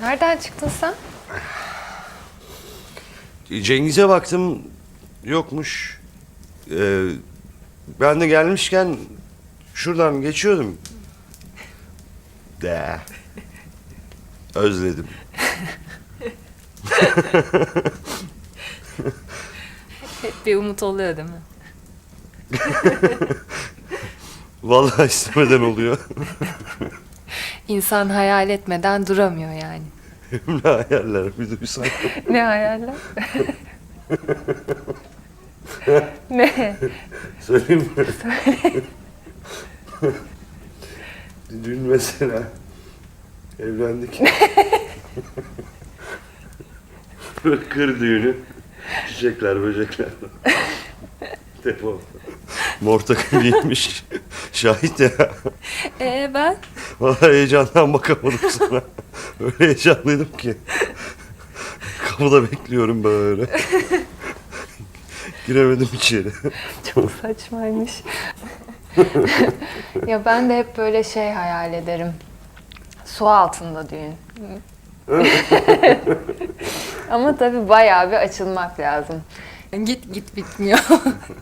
Nereden çıktın sen? Cengiz'e baktım yokmuş. Ee, ben de gelmişken şuradan geçiyordum. De. Özledim. Hep bir umut oluyor değil mi? Vallahi istemeden oluyor. İnsan hayal etmeden duramıyor yani. Ne hayaller bir duysan. Ne hayaller? ne? Söyleyeyim mi? Dün mesela evlendik. Böyle kır düğünü. Çiçekler, böcekler. Defol. Mor takım giymiş. Şahit ya. Ee ben? Vallahi heyecandan bakamadım sana. Öyle heyecanlıydım ki. Kapıda bekliyorum böyle. Giremedim içeri. Çok saçmaymış. ya ben de hep böyle şey hayal ederim. Su altında düğün. Ama tabii bayağı bir açılmak lazım. Git git bitmiyor.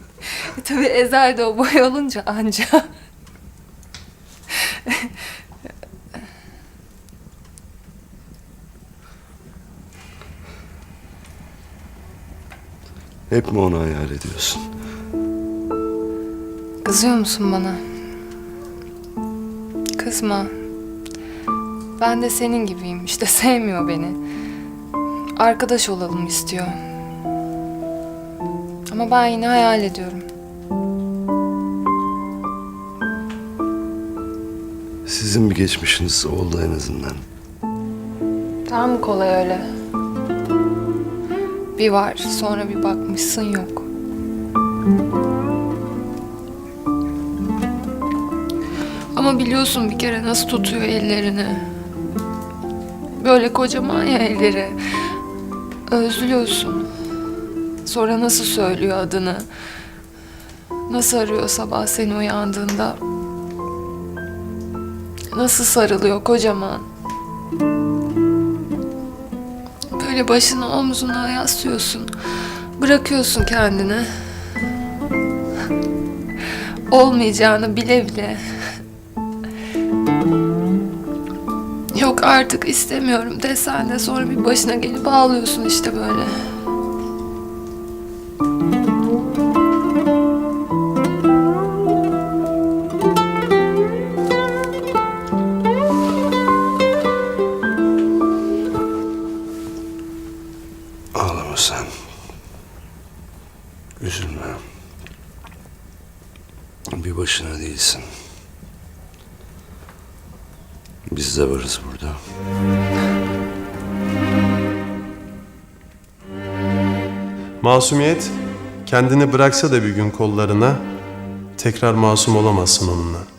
tabii Ezel de o boy olunca anca. Hep mi onu hayal ediyorsun? Kızıyor musun bana? Kızma. Ben de senin gibiyim. İşte sevmiyor beni. Arkadaş olalım istiyor. Ama ben yine hayal ediyorum. Sizin bir geçmişiniz oldu en azından. Mı kolay öyle? Bir var, sonra bir bakmışsın yok. Ama biliyorsun bir kere nasıl tutuyor ellerini. Böyle kocaman ya elleri. Özlüyorsun. Sonra nasıl söylüyor adını. Nasıl arıyor sabah seni uyandığında. Nasıl sarılıyor kocaman. Böyle başını omzuna yaslıyorsun. Bırakıyorsun kendini. Olmayacağını bile bile. Yok artık istemiyorum desen de sonra bir başına gelip ağlıyorsun işte böyle. Üzülme. Bir başına değilsin. Biz de varız burada. Masumiyet kendini bıraksa da bir gün kollarına tekrar masum olamazsın onunla.